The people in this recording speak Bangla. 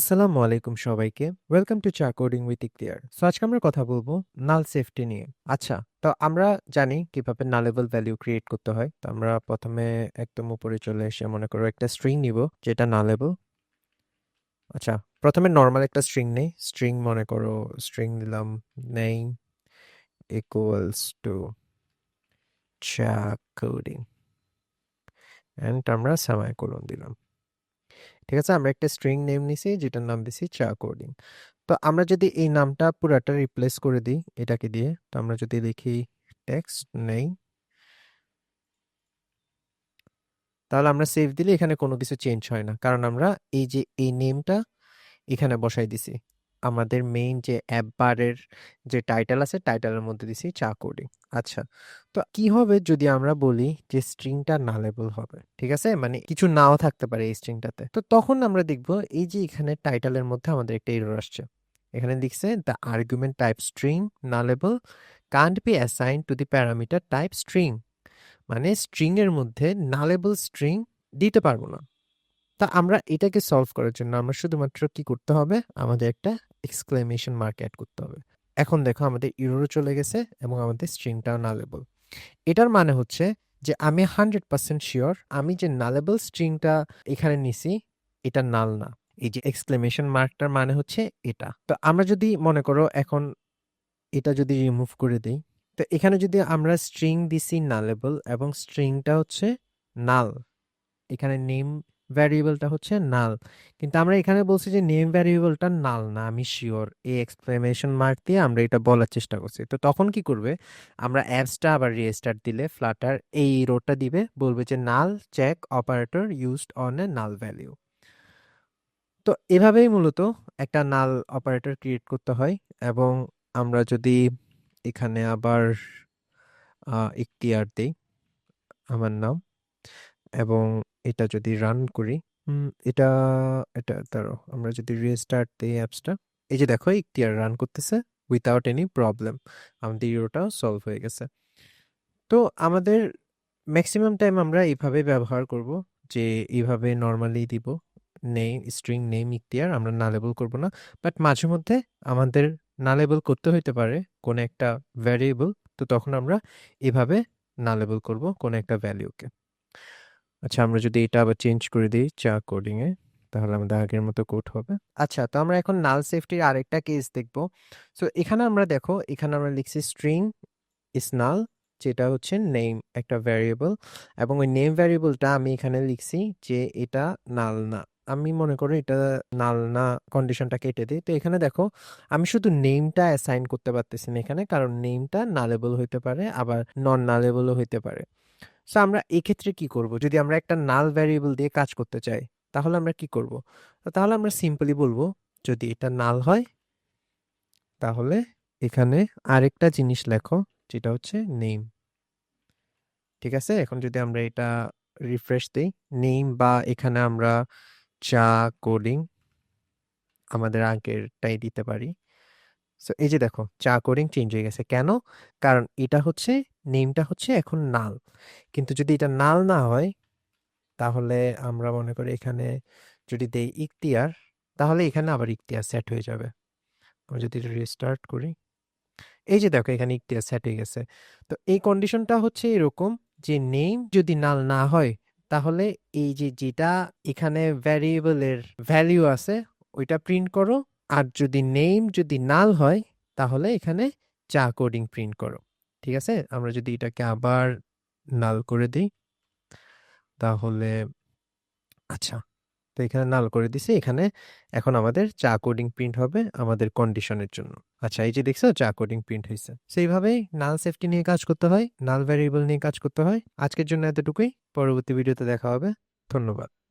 আসসালামু আলাইকুম সবাইকে। Welcome to Cha coding with Iktiar so আজকে আমরা কথা বলব নাল সেফটি নিয়ে। আচ্ছা তো আমরা জানি কীভাবে নালেবল ভ্যালু ক্রিয়েট করতে হয়। তো আমরা প্রথমে একদম উপরে চলে এসে মনে করো একটা স্ট্রিং নিব, যেটা নালেবল আচ্ছা প্রথমে নর্মাল একটা স্ট্রিং নেই। স্ট্রিং মনে করো স্ট্রিং দিলাম নেই equals to Cha coding and আমরা সেমাইকোলন দিলাম। ঠিক আছে? আমরা একটা স্ট্রিং নেম নিছি, যেটার নাম দিছি চা কোডিং তো আমরা যদি এই নামটা পুরাটা রিপ্লেস করে দিই এটাকে দিয়ে, তো আমরা যদি দেখি টেক্সট নেই তাহলে আমরা সেভ দিলে এখানে কোনো কিছু চেঞ্জ হয় না। কারণ আমরা এই যে এই নেমটা এখানে বসাই দিছি। আমাদের মেইন যে অ্যাপ বারের যে টাইটেল আছে টাইটেলের মধ্যে দিছি চা কোডিং আচ্ছা তো কি হবে যদি আমরা বলি যে স্ট্রিংটা নালেবল হবে, ঠিক আছে? মানে কিছু নাও থাকতে পারে এই স্ট্রিংটাতে তো তখন আমরা দেখব এই যে এখানে টাইটেলের মধ্যে আমাদের একটা এরর আসছে। এখানে লিখছে the argument type string nullable can't be assign to the parameter type string মানে স্ট্রিং এর মধ্যে নালেবল স্ট্রিং দিতে পারব না। তা আমরা এটাকে সলভ করার জন্য আমরা শুধুমাত্র কি করতে হবে? আমাদের একটা এক্সক্লেমেশন মার্ক অ্যাড করতে হবে। এখন দেখো আমাদের ইউরো চলে গেছে এবং আমাদের স্ট্রিংটাও নালেবল এটার মানে হচ্ছে যে আমি হান্ড্রেড পার্সেন্ট শিওর আমি যে নালেবল স্ট্রিংটা এখানে নিছি, এটা নাল না। এই যে এক্সক্লেমেশন মার্কটার মানে হচ্ছে এটা। তো আমরা যদি মনে করো এখন এটা যদি রিমুভ করে দিই, তো এখানে যদি আমরা স্ট্রিং দিছি নালেবল এবং স্ট্রিংটা হচ্ছে নাল এখানে নেম ভ্যারিয়েবলটা হচ্ছে নাল কিন্তু আমরা এখানে বলছি যে নেম ভ্যারিয়েবলটা নাল না, আমি শিওর এই এক্সপ্লেনেশন মার্ক দিয়ে আমরা এটা বলার চেষ্টা করছি। তো তখন কি করবে? আমরা অ্যাপসটা আবার রিস্টার্ট দিলে ফ্লাটার এই রোডটা দিবে, বলবে যে null check operator used on a null value তো এভাবেই মূলত একটা নাল অপারেটর ক্রিয়েট করতে হয় এবং আমরা যদি এখানে আবার ইখতিয়ার দিই, আমার নাম, এবং এটা যদি রান করি এটা এটা ধরো, আমরা যদি রিস্টার্ট দিই অ্যাপসটা এই যে দেখো ইখতিয়ার রান করতেছে উইথাউট এনি প্রবলেম আমাদের ইউরোটাও সলভ হয়ে গেছে। তো আমাদের ম্যাক্সিমাম টাইম আমরা এইভাবে ব্যবহার করব যে, এইভাবে নর্মালি দিব নেম স্ট্রিং নেম ইখতিয়ার, আমরা না লেবল করব না বাট মাঝে মধ্যে আমাদের না লেবল করতে হইতে পারে কোনো একটা ভ্যারিয়েবল তো তখন আমরা এভাবে না লেবল করব কোনো একটা ভ্যালিউকে আচ্ছা আমরা যদি এটা আবার চেঞ্জ করে দিই চা কোডিং এ, তাহলে আমাদের আগের মতো কোড হবে। আচ্ছা তো আমরা এখন নাল সেফটির আরেকটা কেস দেখব। সো, এখানে আমরা দেখো, এখানে আমরা লিখছি স্ট্রিং ইস নাল, যেটা হচ্ছে নেম একটা ভ্যারিয়েবল। এবং ওই নেম ভ্যারিয়েবলটা আমি এখানে লিখছি যে এটা নাল না। আমি মনে করি এটা নাল না, কন্ডিশনটা কেটে দিই। তো এখানে দেখো, আমি শুধু নেমটা অ্যাসাইন করতে পারতেছি না এখানে, কারণ নেমটা নালেবল হইতে পারে, আবার নন নালেবলও হইতে পারে। সো আমরা এক্ষেত্রে কি করব? যদি আমরা একটা নাল ভ্যারিয়েবল দিয়ে কাজ করতে চাই, তাহলে আমরা কি করব? তাহলে আমরা সিম্পলি বলব, যদি এটা নাল হয়, তাহলে এখানে আরেকটা জিনিস লেখো, যেটা হচ্ছে নেম ঠিক আছে? এখন যদি আমরা এটা রিফ্রেশ দিই নেম বা এখানে আমরা চা কোডিং আমাদের আগেরটাই দিতে পারি। সো এই যে দেখো চা কোডিং চেঞ্জ হয়ে গেছে। কেন? কারণ এটা হচ্ছে নেমটা হচ্ছে এখন নাল কিন্তু যদি এটা নাল না হয়, তাহলে আমরা মনে করি এখানে যদি দেই ইখতিয়ার, তাহলে এখানে আবার ইখতিয়ার সেট হয়ে যাবে। যদি রিস্টার্ট করি, এই যে দেখো এখানে ইখতিয়ার সেট হয়ে গেছে। তো এই কন্ডিশনটা হচ্ছে এরকম যে নেম যদি নাল না হয়, তাহলে এই যে যেটা এখানে ভ্যারিয়েবলের ভ্যালিউ আছে, ওইটা প্রিন্ট করো। আর যদি নেম যদি নাল হয়, তাহলে এখানে চা কোডিং প্রিন্ট করো। ঠিক আছে? আমরা যদি এটাকে আবার নাল করে দিই, তাহলে আচ্ছা তো এখানে নাল করে দিছি। এখানে এখন আমাদের চা কোডিং প্রিন্ট হবে আমাদের কন্ডিশনের জন্য। আচ্ছা এই যে দেখছ, চা কোডিং প্রিন্ট হয়েছে সেইভাবেই নাল সেফটি নিয়ে কাজ করতে হয়, নাল ভ্যারিয়েবল নিয়ে কাজ করতে হয়। আজকের জন্য এতটুকুই। পরবর্তী ভিডিওতে দেখা হবে। ধন্যবাদ।